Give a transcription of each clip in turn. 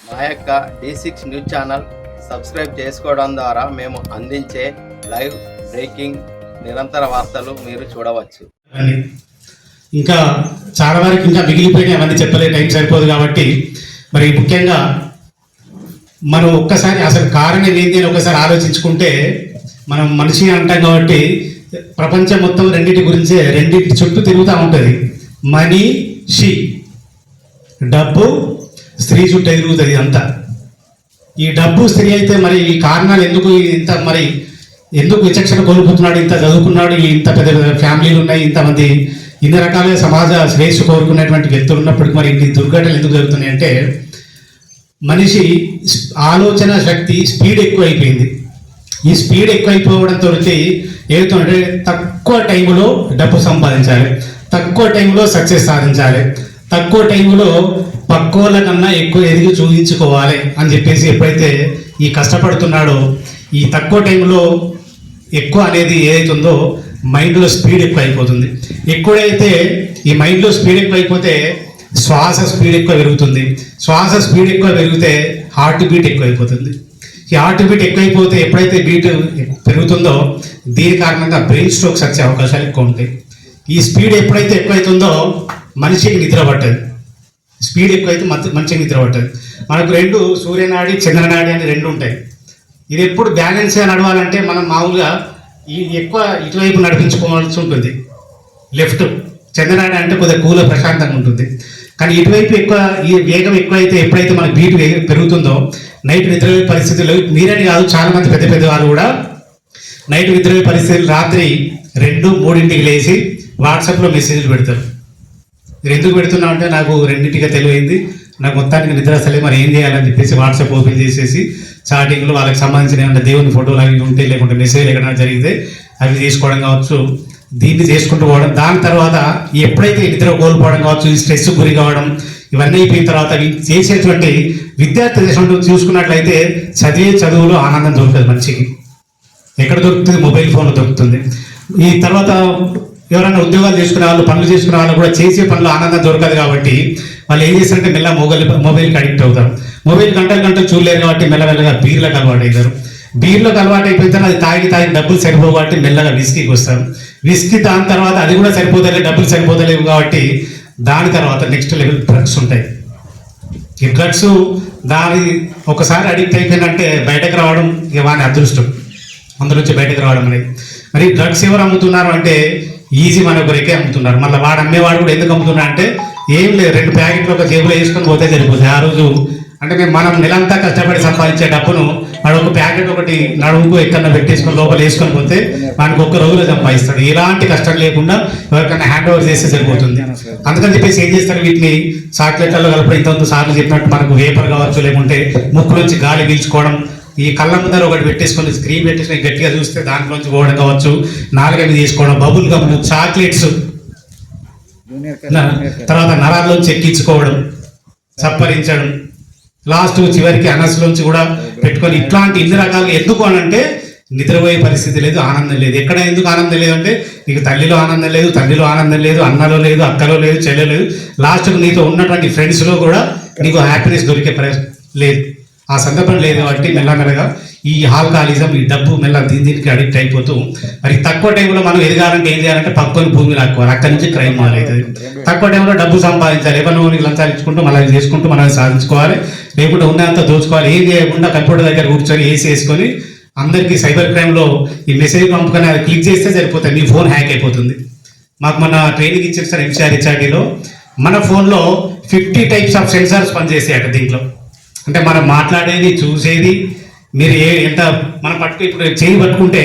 మా యొక్క D six news channel subscribe చేసుకోవడం ద్వారా మేము అందించే లైవ్ బ్రేకింగ్ నిరంతర వార్తలు మీరు చూడవచ్చు. అని ఇంకా చాలా వరకు ఇంకా మిగిలిపోయినాయి అవన్నీ చెప్పలే టైం సరిపోదు కాబట్టి మరి ముఖ్యంగా మనం ఒక్కసారి అసలు కారణం ఏంటి అని ఒకసారి ఆలోచించుకుంటే మనం మనిషి అంటాం కాబట్టి ప్రపంచం మొత్తం రెండింటి గురించే రెండింటి చుట్టూ తిరుగుతూ ఉంటుంది. మనీ షీ డబ్బు స్త్రీ చుట్టూ ఎదుగుతుంది అంతా. ఈ డబ్బు స్త్రీ అయితే మరి ఈ కారణాలు ఎందుకు ఇంత మరి ఎందుకు విచక్షణ కోల్పోతున్నాడు ఇంత చదువుకున్నాడు ఇంత పెద్ద పెద్ద ఫ్యామిలీలు ఉన్నాయి ఇంతమంది ఇన్ని రకాల సమాజ శ్రేయస్సు కోరుకునేటువంటి వ్యక్తులు ఉన్నప్పటికీ మరి ఇన్ని దుర్ఘటనలు ఎందుకు జరుగుతున్నాయి అంటే మనిషి ఆలోచన శక్తి స్పీడ్ ఎక్కువైపోయింది. ఈ స్పీడ్ ఎక్కువైపోవడంతో ఏమవుతుందంటే తక్కువ టైంలో డబ్బు సంపాదించాలి తక్కువ టైంలో సక్సెస్ సాధించాలి తక్కువ టైంలో పక్కోళ్ళ కన్నా ఎక్కువ ఎదిగి చూపించుకోవాలి అని చెప్పేసి ఎప్పుడైతే ఈ కష్టపడుతున్నాడో ఈ తక్కువ టైంలో ఎక్కువ అనేది ఏదైతుందో మైండ్లో స్పీడ్ ఎక్కువ అయిపోతుంది ఎక్కువైతే ఈ మైండ్లో స్పీడ్ ఎక్కువ అయిపోతే శ్వాస స్పీడ్ ఎక్కువ పెరుగుతుంది. శ్వాస స్పీడ్ ఎక్కువ పెరిగితే హార్ట్ బీట్ ఎక్కువ అయిపోతుంది ఈ హార్ట్ బీట్ ఎక్కువైపోతే ఎప్పుడైతే బీట్ పెరుగుతుందో దీని కారణంగా బ్రెయిన్ స్ట్రోక్స్ వచ్చే అవకాశాలు ఎక్కువ ఉంటాయి. ఈ స్పీడ్ ఎప్పుడైతే ఎక్కువైతుందో మనిషికి నిద్ర పట్టదు స్పీడ్ ఎక్కువైతే మంచిగా నిద్ర పట్టదు మనకు రెండు సూర్యనాడి చంద్రనాడి అని రెండు ఉంటాయి. ఇది ఎప్పుడు బ్యాలెన్స్గా నడవాలంటే మనం మామూలుగా ఈ ఎక్కువ ఇటువైపు నడిపించుకోవాల్సి ఉంటుంది. లెఫ్ట్. చంద్రనాడి అంటే కొద్దిగా కూల ప్రశాంతంగా ఉంటుంది. కానీ ఇటువైపు ఎక్కువ ఈ వేగం ఎక్కువైతే ఎప్పుడైతే మన బీట్ పెరుగుతుందో నైట్ నిద్రపోయే పరిస్థితుల్లో మీరని కాదు చాలా మంది పెద్ద పెద్ద వాళ్ళు కూడా నైట్ నిద్రపోయే పరిస్థితులు రాత్రి రెండు మూడింటికి లేచి వాట్సాప్లో మెసేజ్లు పెడతారు. మీరు ఎందుకు పెడుతున్నా అంటే నాకు రెండింటిగా తెలివైంది. నాకు మొత్తానికి నిద్ర అసలే మరి ఏం చేయాలని చెప్పేసి వాట్సాప్ ఓపెన్ చేసేసి చాటింగ్లో వాళ్ళకి సంబంధించిన ఏమైనా దేవుని ఫోటోలు అవి ఉంటే లేకుంటే మెసేజ్ ఎక్కడైనా జరిగితే అవి తీసుకోవడం కావచ్చు. దీన్ని చేసుకుంటూ పోవడం దాని తర్వాత ఎప్పుడైతే నిద్ర కోల్పోవడం కావచ్చు ఈ స్ట్రెస్ గురి కావడం ఇవన్నీ అయిపోయిన తర్వాత చేసేటువంటి విద్యార్థి దేశంలో చూసుకున్నట్లయితే చదివే చదువులో ఆనందం దొరుకుతుంది మంచికి ఎక్కడ దొరుకుతుంది? మొబైల్ ఫోన్లో దొరుకుతుంది. ఈ తర్వాత ఎవరైనా ఉద్యోగాలు చేసుకునే వాళ్ళు పనులు చేసుకునే వాళ్ళు కూడా చేసే పనులు ఆనందం దొరకదు కాబట్టి వాళ్ళు ఏం చేస్తారంటే మెల్ల మొబైల్ మొబైల్కి అడిక్ట్ అవుతారు. మొబైల్ గంటలు గంటలు చూడలేరు కాబట్టి మెల్లమెల్లగా బీర్లకు అలవాటు అవుతారు బీర్లకు అలవాటు అయిపోతే అది తాగి తాగి డబ్బులు సరిపోవు కాబట్టి మెల్లగా విస్కీకి వస్తారు. విస్కీ దాని తర్వాత అది కూడా సరిపోతలేదు డబ్బులు సరిపోతలేవు కాబట్టి దాని తర్వాత నెక్స్ట్ లెవెల్ డ్రగ్స్ ఉంటాయి. ఈ డ్రగ్స్ దాని ఒకసారి అడిక్ట్ అయిపోయిందంటే బయటకు రావడం ఇక వాని అదృష్టం. అందులోంచి బయటకు రావడం అనేది మరి డ్రగ్స్ ఎవరు అమ్ముతున్నారు అంటే ఈజీ మన ఒకరికే అమ్ముతున్నారు. మళ్ళీ వాడు అమ్మేవాడు కూడా ఎందుకు అమ్ముతున్నా అంటే ఏం లేదు రెండు ప్యాకెట్లు ఒక జేబులో వేసుకొని పోతే సరిపోతుంది. ఆ రోజు అంటే మేము మనం నెలంతా కష్టపడి సంపాదించే డబ్బును వాడు ఒక ప్యాకెట్ ఒకటి నడుముకు ఎక్కడ పెట్టేసుకొని లోపల వేసుకొని పోతే వానికి ఒక్క రోజులో సంపాదిస్తాడు. ఎలాంటి కష్టం లేకుండా ఎవరికైనా హ్యాండ్ ఓవర్ చేస్తే సరిపోతుంది. అందుకని చెప్పేసి ఏం చేస్తారు వీటిని? చాక్లెట్లలో కలిపి ఇంత సార్లు చెప్పినట్టు మనకు వేపర్ కావచ్చు లేకుంటే ముక్కు నుంచి గాలి పీల్చుకోవడం ఈ కళ్ళ ముందర ఒకటి పెట్టేసుకొని స్క్రీన్ పెట్టేసుకొని గట్టిగా చూస్తే దాంట్లోంచి పోవడం కావచ్చు నాలుగవి తీసుకోవడం బబుల్ గమ్లు చాక్లెట్స్. తర్వాత నరాల్లోంచి ఎక్కించుకోవడం చప్పరించడం లాస్ట్ చివరికి అనస్లోంచి కూడా పెట్టుకొని ఇట్లాంటి ఇన్ని రకాలు ఎందుకు అని అంటే నిద్రపోయే పరిస్థితి లేదు ఆనందం లేదు. ఎక్కడ ఎందుకు ఆనందం లేదు అంటే నీకు తల్లిలో ఆనందం లేదు తల్లిలో ఆనందం లేదు అన్నలో లేదు అక్కలో లేదు చెల్లెలో లేదు. లాస్ట్కు నీతో ఉన్నటువంటి ఫ్రెండ్స్లో కూడా నీకు హ్యాపీనెస్ దొరికే లేదు. ఆ సందర్భం లేదు కాబట్టి మెల్లమెల్లగా ఈ ఆల్కహాలిజం ఈ డబ్బు మెల్ల దీని దీనికి అడిక్ట్ అయిపోతూ మరి తక్కువ టైంలో మనం ఎదగాలంటే ఏం చేయాలంటే పక్కని భూమి లాక్కోవాలి. అక్కడి నుంచి క్రైమ్ మొదలవుతుంది తక్కువ టైంలో డబ్బు సంపాదించాలి. ఎవరినో లంచాలు ఇచ్చుకుంటూ మనం చేసుకుంటూ మనం సాధించుకోవాలి. లేకుంటే ఉన్నంత దోచుకోవాలి. ఏం చేయకుండా కంప్యూటర్ దగ్గర కూర్చొని ఏసీ వేసుకొని అందరికీ సైబర్ క్రైమ్లో ఈ మెసేజ్ పంపుకొని అది క్లిక్ చేస్తే సరిపోతుంది. మీ ఫోన్ హ్యాక్ అయిపోతుంది. మాకు మన ట్రైనింగ్ ఇచ్చారు సార్ ఎంసీఆర్ హెచ్ఆర్డీలో మన ఫోన్లో ఫిఫ్టీ టైప్స్ ఆఫ్ సెన్సార్స్ పనిచేసాయి అట దీంట్లో. అంటే మనం మాట్లాడేది చూసేది మీరు ఏ ఎంత మనం పట్టుకు ఇప్పుడు చెయ్యి పట్టుకుంటే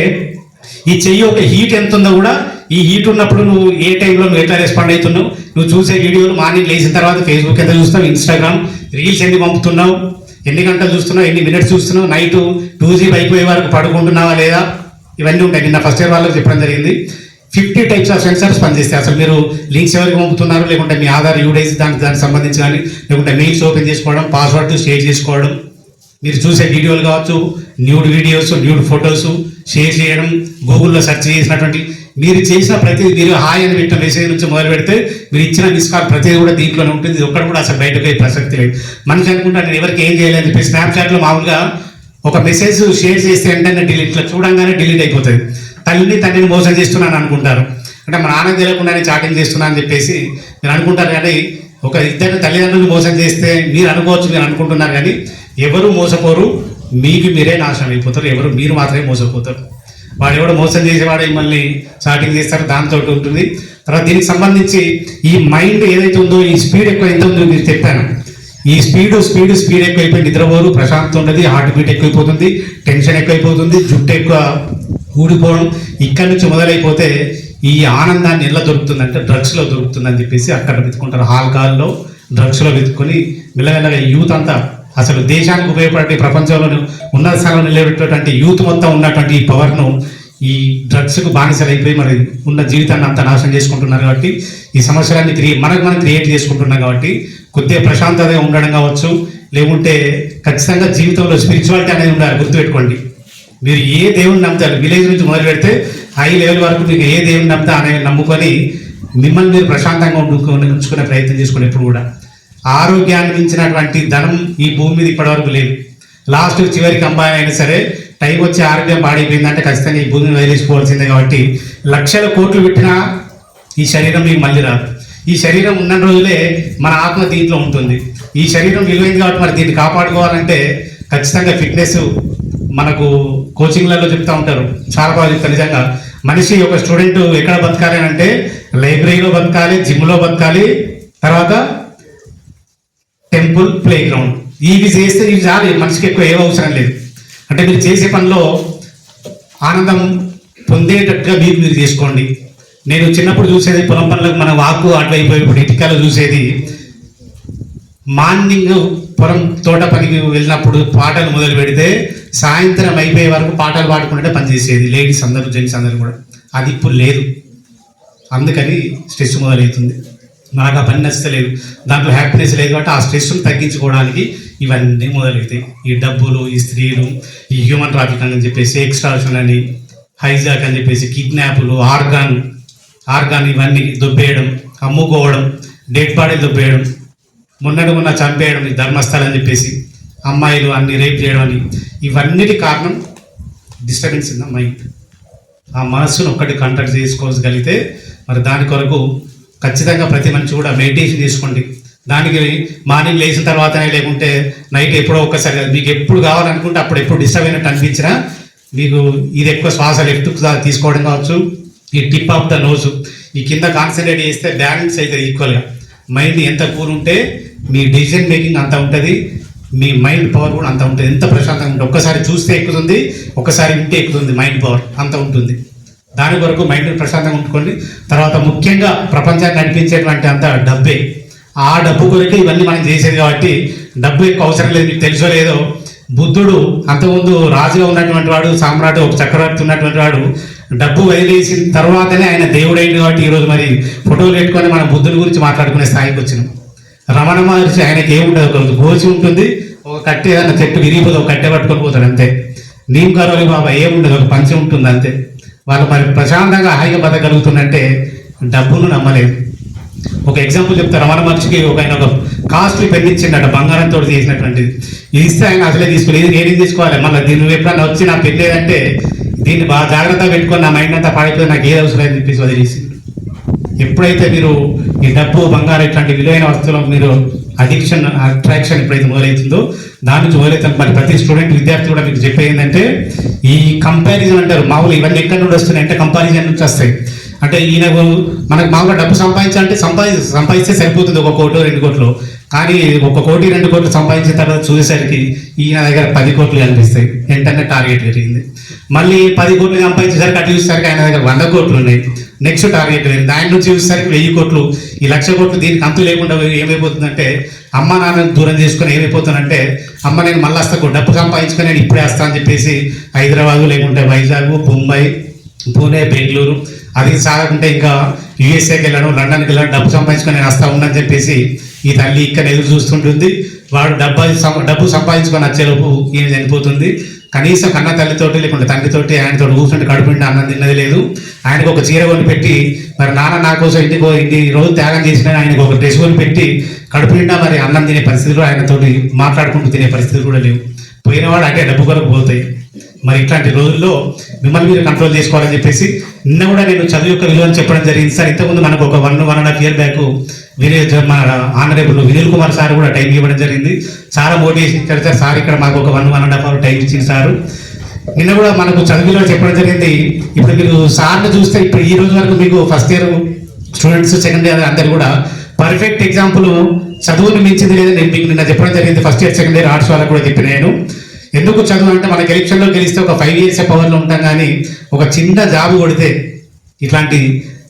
ఈ చెయ్యి ఒక హీట్ ఎంత ఉందో కూడా ఈ హీట్ ఉన్నప్పుడు నువ్వు ఏ టైంలో నువ్వు ఎట్లా రెస్పాండ్ అవుతున్నావు? నువ్వు చూసే వీడియోలు మార్నింగ్ లేచిన తర్వాత ఫేస్బుక్ ఎంత చూస్తావు ఇన్స్టాగ్రామ్ రీల్స్ ఎన్ని పంపుతున్నావు? ఎన్ని గంటలు చూస్తున్నావు? ఎన్ని మినిట్స్ చూస్తున్నావు? నైట్ టూ జీబీ అయిపోయే వరకు పడుకుంటున్నావా లేదా? ఇవన్నీ ఉంటాయి. నిన్న ఫస్ట్ ఇయర్ వాళ్ళకి చెప్పడం జరిగింది. ఫిఫ్టీ టైప్స్ ఆఫ్ సెన్సర్స్ పనిచేస్తాయి. అసలు మీరు లింక్స్ ఎవరికి పంపుతున్నారు? లేకుంటే మీ ఆధార్ యూడైజ్ దానికి దానికి సంబంధించి కానీ లేకుంటే మెయిల్స్ ఓపెన్ చేసుకోవడం పాస్వర్డ్ షేర్ చేసుకోవడం మీరు చూసే వీడియోలు కావచ్చు nude videos nude photos share చేయడం గూగుల్లో సెర్చ్ చేసినటువంటి మీరు చేసిన ప్రతి మీరు హాయ్ అని పెట్టిన మెసేజ్ నుంచి మొదలు పెడితే మీరు ఇచ్చిన మిస్ కాల్ ప్రతిదీ కూడా దీంట్లోనే ఉంటుంది. ఇది ఒక్కటి కూడా అసలు బయటకు ప్రసక్తి లేదు. మనిషి అనుకుంటా నేను ఎవరికి ఏం చేయలేదు చెప్పి స్నాప్చాట్లో మామూలుగా ఒక మెసేజ్ షేర్ చేస్తే వెంటనే డిలీట్ ఇట్లా చూడంగానే డిలీట్ అయిపోతుంది. తల్లిని తండ్రిని మోసం చేస్తున్నాను అనుకుంటారు. అంటే మా నాన్న తెలియకుండానే చాటింగ్ చేస్తున్నా అని చెప్పేసి నేను అనుకుంటారు కానీ ఒక ఇద్దరు తల్లిదండ్రులు మోసం చేస్తే మీరు అనుకోవచ్చు మీరు అనుకుంటున్నారు కానీ ఎవరు మోసపోరు మీకు మీరే నాశనం అయిపోతారు ఎవరు మీరు మాత్రమే మోసపోతారు. వాడు ఎవడో మోసం చేసేవాడు మిమ్మల్ని చాటింగ్ చేస్తారు దాంతో ఉంటుంది. తర్వాత దీనికి సంబంధించి ఈ మైండ్ ఏదైతే ఉందో ఈ స్పీడ్ ఎక్కువ ఎంత ఉందో మీరు చెప్పాను. ఈ స్పీడ్ స్పీడ్ స్పీడ్ ఎక్కువైపోయి నిద్రపోరు ప్రశాంతం ఉండదు హార్ట్ బీట్ ఎక్కువైపోతుంది టెన్షన్ ఎక్కువైపోతుంది జుట్టు ఎక్కువ ఊడిపోవడం ఇక్కడి నుంచి మొదలైపోతే ఈ ఆనందాన్ని ఎలా దొరుకుతుందంటే డ్రగ్స్లో దొరుకుతుందని చెప్పేసి అక్కడ వెతుకుంటారు ఆల్కహాల్లో డ్రగ్స్లో వెతుకొని మెల్లమెల్లగా యూత్ అంతా అసలు దేశానికి ఉపయోగపడే ప్రపంచంలో ఉన్నత స్థానంలో నిలబెట్టేటువంటి యూత్ మొత్తం ఉన్నటువంటి ఈ పవర్ను ఈ డ్రగ్స్కు బానిసలైపోయి మరి ఉన్న జీవితాన్ని అంతా నాశనం చేసుకుంటున్నారు కాబట్టి ఈ సమస్యలన్నీ క్రియే మనకు మనం క్రియేట్ చేసుకుంటున్నాం కాబట్టి కొద్దిగా ప్రశాంతతగా ఉండడం కావచ్చు లేకుంటే ఖచ్చితంగా జీవితంలో స్పిరిచువాలిటీ అనేది ఉండాలి గుర్తుపెట్టుకోండి. మీరు ఏ దేవుని నమ్ముతారు? విలేజ్ నుంచి మొదలు పెడితే హై లెవెల్ వరకు మీకు ఏ దేవుని నమ్ముతా అనే నమ్ముకొని మిమ్మల్ని మీరు ప్రశాంతంగా ఉంచుకునే ప్రయత్నం చేసుకోండి ఎప్పుడు కూడా. ఆరోగ్యాన్ని మించినటువంటి ధనం ఈ భూమి మీద ఇప్పటివరకు లేదు. లాస్ట్ చివరికి అంబాయి అయినా సరే టైం వచ్చి ఆరోగ్యం పాడైపోయిందంటే ఖచ్చితంగా ఈ భూమిని వదిలేసుకోవాల్సిందే కాబట్టి లక్షల కోట్లు పెట్టినా ఈ శరీరం మీకు మళ్ళీ రాదు. ఈ శరీరం ఉన్న రోజులే మన ఆత్మ దీంట్లో ఉంటుంది. ఈ శరీరం విలువైంది కాబట్టి మరి దీన్ని కాపాడుకోవాలంటే ఖచ్చితంగా ఫిట్నెస్ మనకు కోచింగ్లలో చెప్తూ ఉంటారు. చాలా బాగా చెప్తారు. నిజంగా మనిషి ఒక స్టూడెంట్ ఎక్కడ బతకాలి అంటే లైబ్రరీలో బతకాలి జిమ్లో బతకాలి తర్వాత టెంపుల్ ప్లే గ్రౌండ్ ఇవి చేస్తే ఇవి చాలు. మనిషికి ఎక్కువ ఏం అవసరం లేదు. అంటే మీరు చేసే పనిలో ఆనందం పొందేటట్టుగా మీరు మీరు చేసుకోండి. నేను చిన్నప్పుడు చూసేది పొలం పనులకు మన వాకు అటువైపోయి ఇప్పుడు ఇటుకలు చూసేది. మార్నింగ్ పొలం తోట పనికి వెళ్ళినప్పుడు పాటలు మొదలు పెడితే సాయంత్రం అయిపోయే వరకు పాటలు పాడుకుంటే పనిచేసేది లేడీస్ అందరూ జెంట్స్ అందరూ కూడా. అది ఇప్పుడు లేదు. అందుకని స్ట్రెస్ మొదలవుతుంది. నాకు ఆ పని నచ్చలేదు. దాంట్లో హ్యాపీనెస్ లేదు కాబట్టి ఆ స్ట్రెస్ను తగ్గించుకోవడానికి ఇవన్నీ మొదలవుతాయి. ఈ డబ్బులు ఈ స్త్రీలు ఈ హ్యూమన్ ట్రాఫిక్ అని చెప్పేసి ఎక్స్ట్రాషన్ అని హైజాక్ అని చెప్పేసి కిడ్నాప్లు ఆర్గాన్ ఆర్గాన్ ఇవన్నీ దుబ్బేయడం అమ్ముకోవడం డెడ్ బాడీ దుబ్బేయడం మొన్నటి మొన్న చంపేయడం ఈ ధర్మస్థలం అని చెప్పేసి అమ్మాయిలు అన్ని రేప్ చేయడం అని. ఇవన్నిటి కారణం డిస్టర్బెన్స్ ఇన్ ద మైండ్ ఆ మనస్సును ఒక్కటి కంట్రోల్ చేసుకోగలిగితే మరి దాని కొరకు ఖచ్చితంగా ప్రతి మనిషి కూడా మెడిటేషన్ చేసుకోండి దానికి మార్నింగ్ లేచిన తర్వాతనే లేకుంటే నైట్ ఎప్పుడో ఒక్కసారి మీకు ఎప్పుడు కావాలనుకుంటే అప్పుడు ఎప్పుడు డిస్టర్బ్ అయినట్టు అనిపించినా మీకు ఇది ఎక్కువ శ్వాస లెఫ్ట్ తీసుకోవడం కావచ్చు. ఈ టిప్ ఆఫ్ ద నోస్ ఈ కింద కాన్సన్ట్రేట్ చేస్తే బ్యాలెన్స్ అవుతుంది ఈక్వల్గా మైండ్ ఎంత కూర్ ఉంటే మీ డిసిజన్ మేకింగ్ అంత ఉంటుంది. మీ మైండ్ పవర్ కూడా అంత ఉంటుంది. ఎంత ప్రశాంతంగా ఉంటుంది ఒక్కసారి చూస్తే ఎక్కుతుంది ఒక్కసారి వింటే ఎక్కుతుంది మైండ్ పవర్ అంత ఉంటుంది. దాని వరకు మైండ్ ప్రశాంతంగా ఉంచుకోండి. తర్వాత ముఖ్యంగా ప్రపంచాన్ని నడిపించేటువంటి అంత డబ్బే. ఆ డబ్బు కొరకే ఇవన్నీ మనం చేసేది కాబట్టి డబ్బు ఎక్కువ అవసరం లేదు మీకు తెలుసో లేదో బుద్ధుడు అంతకుముందు రాజుగా ఉన్నటువంటి వాడు సామ్రాట్ ఒక చక్రవర్తి ఉన్నటువంటి వాడు డబ్బు వదిలేసిన తర్వాతనే ఆయన దేవుడైంది కాబట్టి ఈరోజు మరి ఫోటోలు పెట్టుకొని మనం బుద్ధుడి గురించి మాట్లాడుకునే స్థాయికి వచ్చినాం. రమణ మహర్షి ఆయనకి ఏముండదు ఒక గోచి ఉంటుంది ఒక కట్టె ఏదైనా చెట్టు విరిగిపోతే ఒక కట్టె పట్టుకొని పోతాడు అంతే. నీమ్ కరోలి బాబా ఏముండదు ఒక పంచి ఉంటుంది అంతే. వాళ్ళు మరి ప్రశాంతంగా హాయిగా బతకగలుగుతుందంటే డబ్బును నమ్మలేదు ఒక ఎగ్జాంపుల్ చెప్తా రమణ మహర్షికి ఒక ఆయన ఒక కాస్ట్లీ పెన్ ఇచ్చిండట బంగారంతో చేసినటువంటిది. ఇది ఇస్తే ఆయన అసలే తీసుకోలేదు ఇది ఏం తీసుకోవాలి? మళ్ళీ దీన్ని ఎప్పుడన్నా వచ్చి నా పెళ్ళేదంటే దీన్ని బాగా జాగ్రత్తగా పెట్టుకొని నా మైండ్ అంతా పాడైపోయి నాకు ఏది అవసరం అని చెప్పేసి వదిలేసి. ఎప్పుడైతే మీరు ఈ డబ్బు బంగారం ఇట్లాంటి విలువైన వస్తువులకు మీరు అడిక్షన్ అట్రాక్షన్ ఎప్పుడైతే మొదలవుతుందో దాని నుంచి మొదలైతే మరి ప్రతి స్టూడెంట్ విద్యార్థి కూడా మీకు చెప్పేది ఏంటంటే ఈ కంపారిజన్ అంటారు. మామూలు ఇవన్నీ ఎక్కడి నుండి వస్తున్నాయి? అంటే కంపారిజన్ నుంచి వస్తాయి? అంటే ఈయనకు మనకు మామూలుగా డబ్బు సంపాదించాలంటే సంపాది సంపాదిస్తే సరిపోతుంది ఒక కోటి రెండు కోట్లు. కానీ ఒక కోటి రెండు కోట్లు సంపాదించిన తర్వాత చూసేసరికి ఈయన దగ్గర పది కోట్లు కనిపిస్తాయి. వెంటనే టార్గెట్ పెరిగింది. మళ్ళీ పది కోట్లు సంపాదించేసరికి అటు చూసేసరికి ఆయన దగ్గర వంద కోట్లు ఉన్నాయి. నెక్స్ట్ టార్గెట్ పెరిగింది. దాని నుంచి చూసేసరికి వెయ్యి కోట్లు ఈ లక్ష కోట్లు దీనికి అంతు లేకుండా ఏమైపోతుందంటే అమ్మ నాన్నని దూరం చేసుకుని ఏమైపోతుందంటే అమ్మ నేను మళ్ళీ వస్తా డబ్బు సంపాదించుకొని నేను ఇప్పుడే వస్తా అని చెప్పేసి హైదరాబాద్ లేకుంటే వైజాగ్ ముంబై పూణే బెంగళూరు అది సాగకుంటే ఇంకా యుఎస్ఏకి వెళ్ళడం లండన్కి వెళ్ళడం డబ్బు సంపాదించుకొని నేను వస్తా ఉండని చెప్పేసి ఈ తల్లి ఇక్కడ ఎదురు చూస్తుంటుంది. వాడు డబ్బు సం- డబ్బు సంపాదించుకొని వచ్చేలోపు ఈయన చనిపోతుంది. కనీసం కన్న తల్లితోటి లేకుంటే తండ్రితోటి ఆయనతో కూర్చుంటే కడుపు నిండా అన్నం తిన్నది లేదు. ఆయనకు ఒక చీర కొని పెట్టి మరి నాన్న నా కోసం ఇంటికి ఇన్ని రోజు త్యాగం చేసిన ఆయనకు ఒక డ్రెస్ కొని పెట్టి కడుపు నిండా మరి అన్నం తినే పరిస్థితులు ఆయనతోటి మాట్లాడుకుంటూ తినే పరిస్థితులు కూడా లేవు. పోయినవాడు అంటే డబ్బు కొరకు పోతాయి. మరి ఇట్లాంటి రోజుల్లో మిమ్మల్ని మీరు కంట్రోల్ చేసుకోవాలని చెప్పేసి నిన్న కూడా నేను చదువు యొక్క విలువను చెప్పడం జరిగింది. సార్ ఇంతకుముందు మనకు ఒక one one and half year back Vinay మన ఆనరేబుల్ వినిల్ కుమార్ సార్ కూడా టైం ఇవ్వడం జరిగింది. సార్ మోటివేషన్ ఇచ్చారు సార్. సార్ ఇక్కడ మాకు ఒక one one and half hour time ఇచ్చింది సారు. నిన్న కూడా మనకు చదువులో చెప్పడం జరిగింది. ఇప్పుడు మీరు సార్ని చూస్తే ఇప్పుడు ఈ రోజు వరకు మీకు first year students second year అందరు కూడా పర్ఫెక్ట్ ఎగ్జాంపుల్ చదువుని మించింది లేదని నేను మీకు నిన్న చెప్పడం జరిగింది. First year second year arts వాళ్ళకి కూడా చెప్పిన నేను. ఎందుకు చదువు అంటే మనకి ఎలక్షన్లో గెలిస్తే ఒక ఫైవ్ ఇయర్స్ పవర్లో ఉంటాం కానీ ఒక చిన్న జాబ్ కొడితే ఇట్లాంటి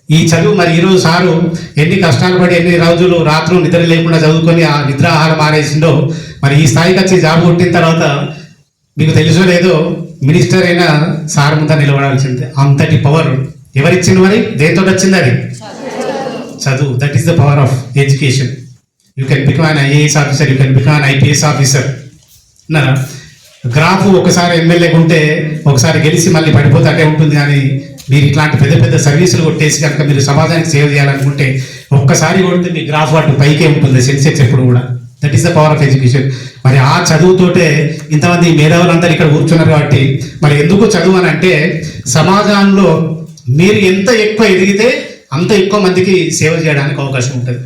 ఈ చదువు మరి ఈరోజు సారు ఎన్ని కష్టాలు పడి ఎన్ని రోజులు రాత్రులు నిద్ర లేకుండా చదువుకొని ఆ నిద్ర ఆహారం మానేసిందో మరి ఈ స్థాయికి వచ్చి జాబ్ కొట్టిన తర్వాత మీకు తెలుసో లేదో మినిస్టర్ అయినా సార్ ముందు నిలబడాల్సిందే. అంతటి పవర్ ఎవరిచ్చింది మరి? దేంతో వచ్చింది అది? చదువు. That is the power of education you can become an IAS officer you can become an IPS officer అన్నారా? గ్రాఫ్ ఒకసారి ఎమ్మెల్యే ఉంటే ఒకసారి గెలిచి మళ్ళీ పడిపోతే ఉంటుంది కానీ మీరు ఇట్లాంటి పెద్ద పెద్ద సర్వీసులు కొట్టేసి కనుక మీరు సమాజానికి సేవ చేయాలనుకుంటే ఒక్కసారి కొడితే మీ గ్రాఫ్ అటు పైకే ఉంటుంది సెన్సెక్స్ ఎప్పుడు కూడా. That is the power of education మరి ఆ చదువుతోటే ఇంతమంది మేధావులందరూ ఇక్కడ కూర్చున్నారు కాబట్టి మరి ఎందుకు చదువు అని అంటే సమాజంలో మీరు ఎంత ఎక్కువ ఎదిగితే అంత ఎక్కువ మందికి సేవ చేయడానికి అవకాశం ఉంటుంది.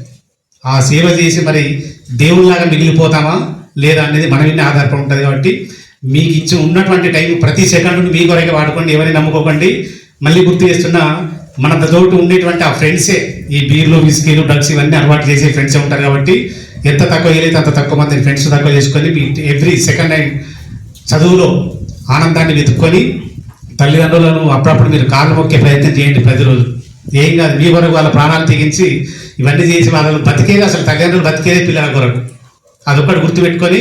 ఆ సేవ చేసి మరి దేవుళ్ళలాగా మిగిలిపోతామా లేదా అనేది మన మీద ఆధారపడి ఉంటుంది కాబట్టి మీకు ఇచ్చి ఉన్నటువంటి టైం ప్రతి సెకండ్ మీ కొరకే వాడుకోండి ఎవరిని నమ్ముకోకండి. మళ్ళీ గుర్తు చేస్తున్నా మన తోటి ఉండేటువంటి ఆ ఫ్రెండ్సే ఈ బీర్లు విస్కీలు డ్రగ్స్ ఇవన్నీ అలవాటు చేసే ఫ్రెండ్సే ఉంటారు కాబట్టి ఎంత తక్కువ చేయలేదు అంత తక్కువ మంది ఫ్రెండ్స్ తక్కువ చేసుకొని మీ ఎవ్రీ సెకండ్ హ్యాండ్ చదువులో ఆనందాన్ని వెతుక్కొని తల్లిదండ్రులను అప్పుడప్పుడు మీరు కాళ్ళు మొక్కే ప్రయత్నం చేయండి ప్రతిరోజు. ఏం కాదు మీ వరకు వాళ్ళ ప్రాణాలు తెగించి ఇవన్నీ చేసి వాళ్ళని బతికేది అసలు తల్లిదండ్రులు బతికేదే పిల్లల కొరకు. అదొక్కటి గుర్తుపెట్టుకొని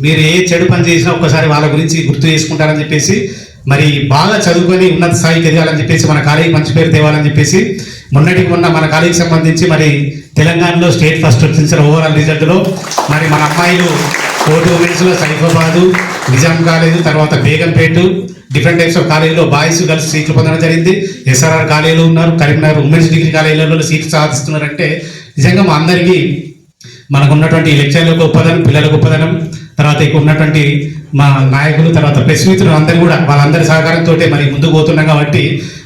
మీరు ఏ చెడు పని చేసినా ఒక్కసారి వాళ్ళ గురించి గుర్తు చేసుకుంటారని చెప్పేసి మరి బాగా చదువుకొని ఉన్నత స్థాయికి ఎదగాలని చెప్పేసి మన కాలేజీ మంచి పేరు తేవాలని చెప్పేసి మొన్నటికి మొన్న మన కాలేజీకి సంబంధించి మరి తెలంగాణలో స్టేట్ ఫస్ట్ వచ్చిన ఓవరాల్ రిజల్ట్లో మరి మన అమ్మాయిలు కోటి ఉమెన్స్లో సైఫాబాదు నిజాం కాలేజ్ తర్వాత బేగంపేట డిఫరెంట్ టైప్స్ ఆఫ్ కాలేజీలో బాయ్స్ గర్ల్స్ సీట్లు పొందడం జరిగింది. ఎస్ఆర్ఆర్ కాలేజీలో ఉన్నారు కరీంనగర్ ఉమెన్స్ డిగ్రీ కాలేజీలలో సీట్లు సాధిస్తున్నారంటే నిజంగా మా అందరికీ మనకున్నటువంటి లెక్చర్ల గొప్పదనం పిల్లల గొప్పదనం. తర్వాత ఇక్కడ ఉన్నటువంటి మా నాయకులు తర్వాత ప్రెస్ మిత్రులు అందరూ కూడా వాళ్ళందరి సహకారంతో మరి ముందుకు పోతున్నాం కాబట్టి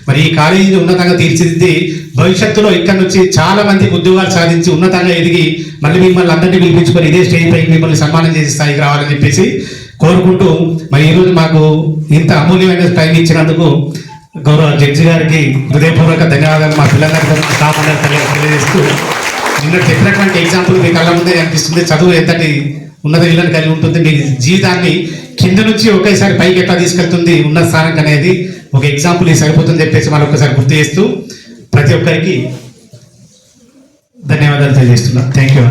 మరి ఈ కాలేజీని ఉన్నతంగా తీర్చిదిద్ది భవిష్యత్తులో ఇక్కడ నుంచి చాలా మందికి ఉద్యోగాలు సాధించి ఉన్నతంగా ఎదిగి మళ్ళీ మిమ్మల్ని అందరినీ పిలిపించుకొని ఇదే స్టేజ్ పైకి మిమ్మల్ని సన్మానం చేసే స్థాయికి రావాలని చెప్పేసి కోరుకుంటూ మరి ఈరోజు మాకు ఇంత అమూల్యమైన టైం ఇచ్చినందుకు గౌరవ జడ్జి గారికి హృదయపూర్వక ధన్యవాదాలు. మా పిల్లలందరికీ స్టాఫ్ అందరికీ తెలియజేస్తూ నిన్న చెప్పినటువంటి ఎగ్జాంపుల్ మీ కళ్ళ ముందే అనిపిస్తుంది. చదువు ఎంతటి ఉన్నత విలువను కలిగి ఉంటుంది. మీ జీవితాన్ని కింద నుంచి ఒకేసారి పైకి ఎట్లా తీసుకెళ్తుంది? ఉన్నత స్థానానికి అనేది ఒక ఎగ్జాంపుల్ ఇది సరిపోతుంది చెప్పేసి మనం ఒకసారి గుర్తు చేస్తూ ప్రతి ఒక్కరికి ధన్యవాదాలు తెలియజేస్తున్నాను. Thank you